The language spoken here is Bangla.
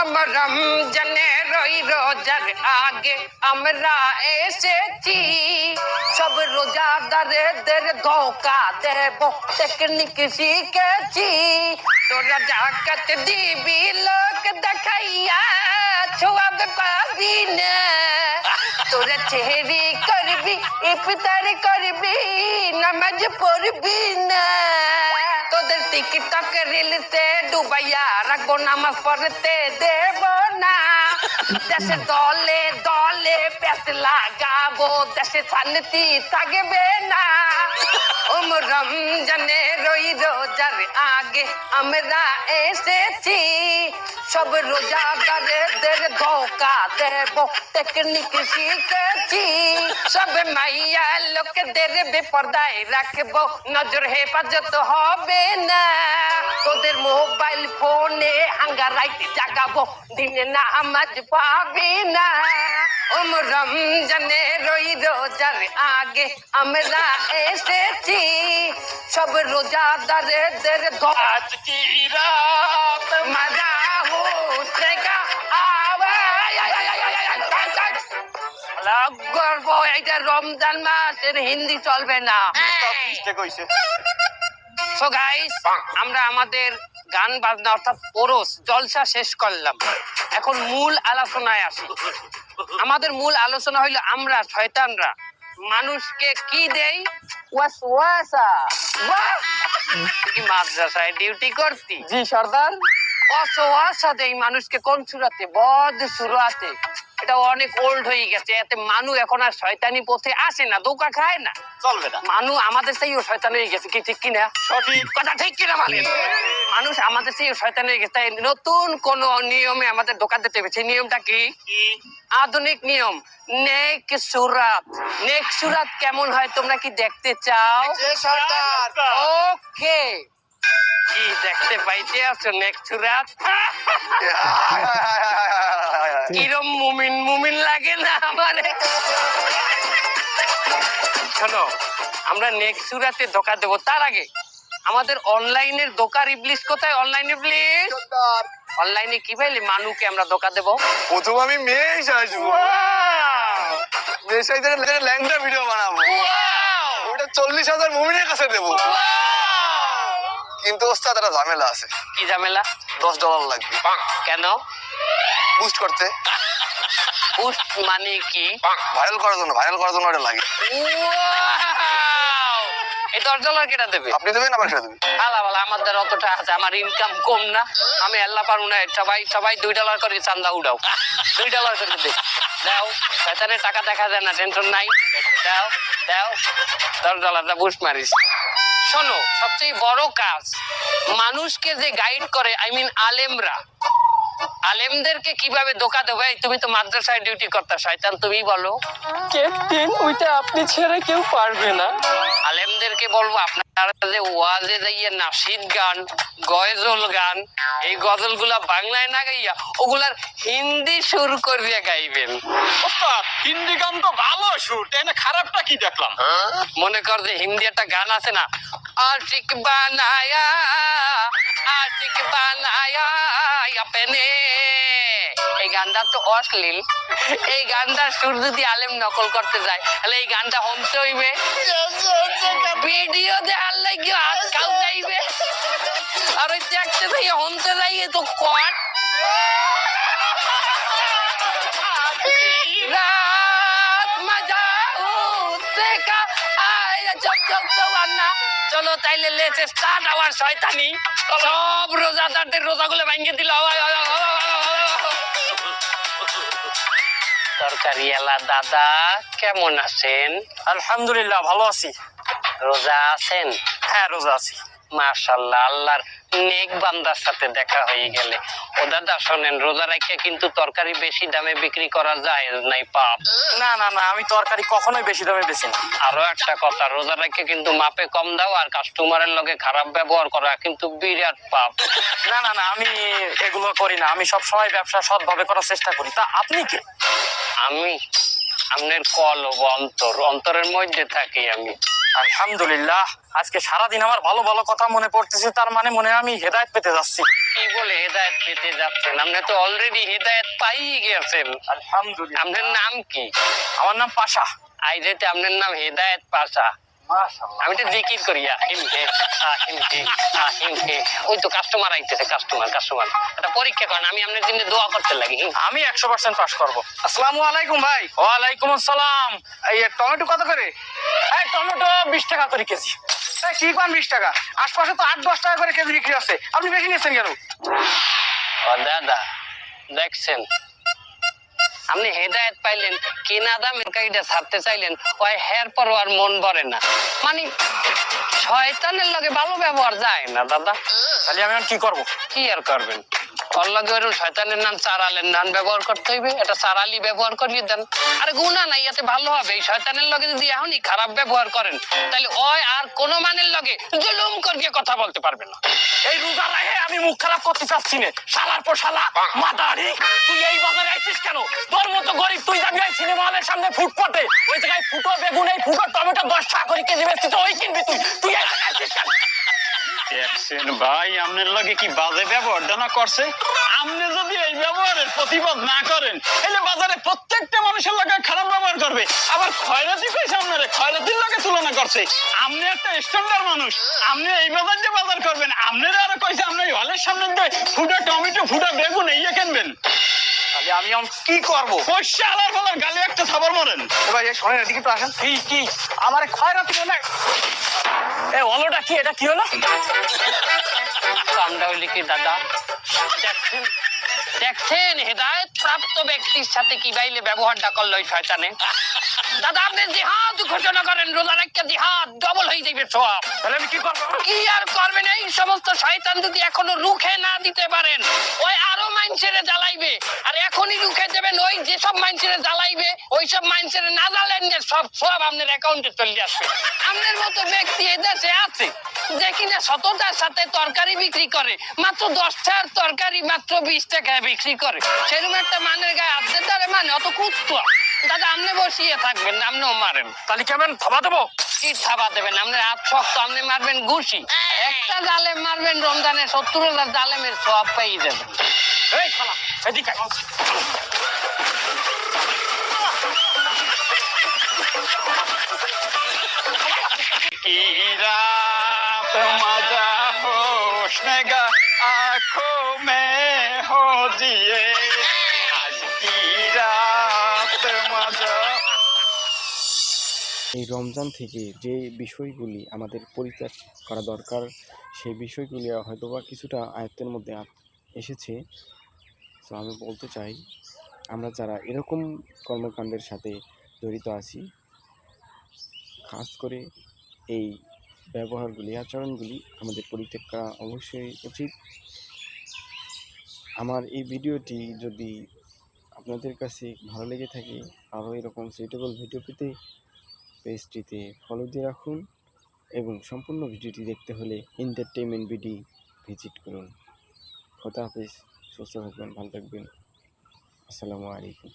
আমার রমজানে রই রোজার আগে আমরা এসেছি সব রোজাদারেদের ধোকা দেব টেকনিক শিখেছি তোরা জাকাত দিবি লোক দেখাইয়া ছোয়াবে পাবি না তোরা চেহারি করবি ইফতার করবি নামাজ পড়বি না তোদের টিকটক রিলতে ডুবাইয়া রাখব নামাজ পড়তে দেব না। দেশে দলে দলে পেট লাগাবো, দেশে শান্তি থাকবে না। আগে আমরা এসেছি। সব রোজাদারেদের ধোকা দেব টেকনিক শিখেছি। সব মাইয়া লোকদের বেপরদায় রাখব, নজর হেফাজত হবে না তোদের মোবাইল ফোনে হাঙ্গা রাইতে জাগাবো। দিনে না আমাজ পাবে না। ওম রমজানে রই রোজার আগে আমরা এসেছি। সব রোজাদারদের আজ কি রাত মারা হোসেগা গর্ব এটা রমজান মাসের হিন্দি চলবে না। হ্যাঁ। সো গাইস আমরা আমাদের গান বাজনা অর্থাৎ ওরস জলসা শেষ করলাম। এখন মূল আলোচনায় আসি। আমাদের মূল আলোচনা হইল আমরা শয়তানরা। মানুষকে কি দেই? ওয়াসওয়াসা। কি মাদ্রাসায় ডিউটি করতি? জি সর্দার। অসহাসা দেই মানুষকে কোন সুরাতে? বদ সুরাতে। এটা অনেক ওল্ড হয়ে গেছে এতে মানু এখন আর শয়তানি পথে আসে না দৌকা খায় না। চলবে না। মানু আমাদের সেই শয়তান হয়ে গেছে কি ঠিক কিনা? সঠিক। কথা ঠিক কিনা মানে? মানুষ আমাদের সেই শয়তান হয়ে গেছে তাই নতুন কোন নিয়মে আমাদের দোকান দিতে হবে। সেই নিয়মটা কি? আধুনিক নিয়ম। নেক সুরাত। নেক সুরাত কেমন হয় তোমরা কি দেখতে চাও? সরকার ওকে। কি দেখতে পাইতে আছো নেক সুরাত কিরম মুমিন মুমিন লাগে না আমারে? শোনো আমরা নেক্সট সুরাতে ধোকা দেবো তার আগে আমাদের অনলাইনের দোকান ইবলিশ কোথায়? অনলাইন ইবলিশ অনলাইনে কি পাইলে মানুকে আমরা ধোকা দেবো? প্রথম আমি মেয়ে আসব মেয়ে সাইজের ল্যাংটা ভিডিও বানাবো। ওটা চল্লিশ হাজার মুমিনের কাছে দেবো। কিন্তু ওস্তাদ একটা ঝামেলা আছে। কি ঝামেলা? দশ ডলার লাগবে। কেন? বুস্ট করতে। পুষ্ট মানে কি? ভাইরাল করার জন্য ভাইরাল করার জন্য ওটা লাগে। এই দশ ডলার কেটা দেবে? আপনি দেবেন আবার সেটা দেবেন? আলা বালা আমার দ্বারা অতটা আছে আমার ইনকাম কম না। আমি আল্লাহ পারব না সবাই সবাই দুই ডলার করে চান্দা উঠাও দুই ডলার করে দে দাও শয়তানের টাকা দেখা যায় না টেনশন নাই। দাও দাও দশ ডলারটা বুস মারিস। শোনো সবচেয়ে বড় কাজ মানুষকে যে গাইড করে আই মিন আলেমরা আলেমদেরকে কীভাবে দোকা দেবে? তুমি তো মাদ্রাসায় ডিউটি করতে শয়তান তুমি বলো। ক্যাপ্টেন ওইটা আপনি ছেড়ে কেউ পারবে না। আলেমদেরকে বলব আপনারা যে ওয়াজে যাইয়ে নাসিদ গান গজল গান এই গজলগুলা বাংলায় না গাইয়া ওগুলার হিন্দি সুর করিয়া গাইবেন। ওস্তাদ হিন্দি গান তো ভালো সুর তাই না খারাপটা কি দেখলাম? মনে কর যে হিন্দি একটা গান আছে না? আশিক বানায়া আশিক বানায়া আপনে এই গানটা তো অশ্লীল। এই গানটার সুর যদি আলেম নকল করতে যায়। তাহলে এই গানটা হমতে হইবে। ভিডিও দেখার লাগে হাত খাও যাইবে? আর ওই দেখতে থেকে হমতে যাইয়ে তো কট চলো তাইলে লেটে স্টার্ট আওয়ার শয়তানি। সব রোজাদারদের রোজাগুলো ভাঙিয়ে দিল। তরকারি এলা দাদা কেমন আছেন? আলহামদুলিল্লাহ ভালো আছি। রোজা আছেন? হ্যাঁ রোজা আছি। মাশাল্লাহ আল্লাহর নেক বান্দার সাথে দেখা হয়ে গেলে। ও দাদা শোনেন রোজা রাখিয়া কিন্তু তরকারি বেশি দামে বিক্রি করা যায় নাই পাপ। না না না আমি তরকারি কখনোই বেশি দামে বেশি না। আরও একটা কথা রোজা রাখে কিন্তু মাপে কম দাও আর কাস্টমারের লগে খারাপ ব্যবহার করা কিন্তু বিরাট পাপ। না না না আমি এগুলো করি না। আমি সব সময় ব্যবসা সৎভাবে করার চেষ্টা করি। তা আপনি কে? আমি আপনার কল অন্তর অন্তরের মধ্যে থাকি আমি। আলহামদুলিল্লাহ আজকে সারাদিন আমার ভালো ভালো কথা মনে পড়তেছে তার মানে মনে হয় আমি হেদায়েত পেতে যাচ্ছি। কি বলে হেদায়েত পেতে যাচ্ছেন? আপনি তো অলরেডি হেদায়ত পাই গেছেন। আলহামদুলিল্লাহ। আপনার নাম কি? আমার নাম পাশা। আইজেতে আপনার নাম হেদায়ত পাশা। আমি তো জিকির করি আহিম হে আহিম হে আহিম হে ওই তো কাস্টমার আইতেছে কাস্টমার কাস্টমার এটা পরীক্ষা করেন আমি আপনার জন্য দোয়া করতে লাগি আমি একশো পার্সেন্ট পাস করব। আসসালামু আলাইকুম ভাই। ওয়ালাইকুম আসসালাম। এই টমেটো কত করে? এই টমেটো বিশ টাকা করে কেজি। এই কি পান বিশ টাকা? আশপাশে তো আট দশ টাকা করে কেজি বিক্রি আছে। আপনি বেশি নিচ্ছেন কেন? ও দাদা দেখছেন? আপনি হেদায়ত পাইলেন কেনা দামের কাইটা ছাড়তে চাইলেন ওই হের পর আর মন ভরে না। মানে শয়তানের লগে ভালো ব্যবহার যায় না দাদা। তাহলে আমি কি করব? কি আর করবেন? শয়তানের নাম ব্যবহার করতে হইবে, এটা ব্যবহার করিয়ে দেন। আরে গুণা নাই ভালো হবে। এই শয়তানের লগে যদি এখনই খারাপ ব্যবহার করেন, তাহলে ওই আর কোন মানের লগে জুলুম করিয়ে কথা বলতে পারবে না। এই রোজা রাহে আমি মুখ খারাপ করতে চাচ্ছি না। শালার পর শালা, মাদারি, তুই এই বাজারে আইছিস কেন? তোর মতো গরিব, তুই যাবি এই সিনেমা হলের সামনে ফুটপাতে? ওই জায়গায় ফুটো বেগুন, এই ফুটো টমেটো দশ টাকা করে কেজি বেচছিস ওই কিনবি তুই। তুই এই জায়গায় আইছিস কেন দেখছেন ভাই আপনার লগে কি বাজে ব্যবহারটা না করছে? আপনি যদি এই ব্যবহারের প্রতিবাদ না করেন এলে বাজারে প্রত্যেকটা মানুষের লগে খারাপ ব্যবহার করবে। আবার খয়রাতি কইছে আপনারে খয়রাতির লগে তুলনা করছে। আপনি একটা স্ট্যান্ডার্ড মানুষ আপনি এই বাজার যে বাজার করবেন আপনারা আরও কইছে আপনি হলের সামনে দিয়ে ফুটা টমেটো ফুটা বেগুন এই কিনবেন। তাহলে আমি এখন কি করব? পয়সা আলার ফলার গালে একটা খাবার মরেন। এ ভাই এই শোনেন এদিকে তো আসেন। কি কি? আমার খয়রাতি মনে হয় এ, অলোটা কি? এটা কি হলো? কামটা হইলে কি দাদা দেখছেন দেখছেন হেদায়ত প্রাপ্ত ব্যক্তির সাথে কি বাইলে ব্যবহারটা করল ওই শয়তানে? দাদা আপনি জিহাদ ঘোষণা করেন রোজার একটা জিহাদ ডবল হয়ে যাবে সব। তাহলে আমি কি করব? কি আর করবেন? এই সমস্ত শয়তান যদি এখনও রুখে না দিতে পারেন ওই আরও মাইনসেরে জ্বালাইবে। আর এখনই রুখে দেবেন ওই যেসব মাইনসেরে জ্বালাইবে ওই সব মাইনসেরে না জ্বালেন যে সব সব আপনার অ্যাকাউন্টে চলে আসবে। আপনার মতো ব্যক্তি এদেশে আছে যে কিনা সততার সাথে তরকারি বিক্রি করে মাত্র দশটার তরকারি মাত্র বিশ টাকায় বিক্রি করে। সেরকম একটা মানের গায়ে তারে মানে অত কুত্তা। দাদা আপনি বসিয়ে থাকবেন। না আপনিও মারেন তাহলে কেমন থাবা দেবো কি থাবা দেবেন আপনার হাত শক্ত আপনি মারবেন ঘুষি একটা জালেম মারবেন রমজানে সত্তর হাজার জালেমের সব পেয়ে যাবেন এই শালা এদিকে আয়। की रात मजा होशनेगा आंखों में हो जिए এই রমজান থেকে যে বিষয়গুলি আমাদের পরিত্যাগ করা দরকার, সেই বিষয়গুলি হয়তোবা কিছুটা আয়ত্তের মধ্যে এসেছে। তো আমি বলতে চাই, আমরা যারা এরকম কর্মকাণ্ডের সাথে জড়িত আছি, খাস করে এই ব্যবহারগুলি, আচরণগুলি আমাদের পরিত্যাগ করা অবশ্যই উচিত। আমার এই ভিডিওটি যদি আপনাদের কাছে ভালো লেগে থাকে, আরও এরকম সুইটেবল ভিডিও পেতে পেজটিতে ফলো দিয়ে রাখুন এবং সম্পূর্ণ ভিডিওটি দেখতে হলে এন্টারটেনমেন্ট বিডি ভিজিট করুন। খোদা হাফিজ, সুস্থ থাকবেন, ভালো থাকবেন। আসসালামু আলাইকুম।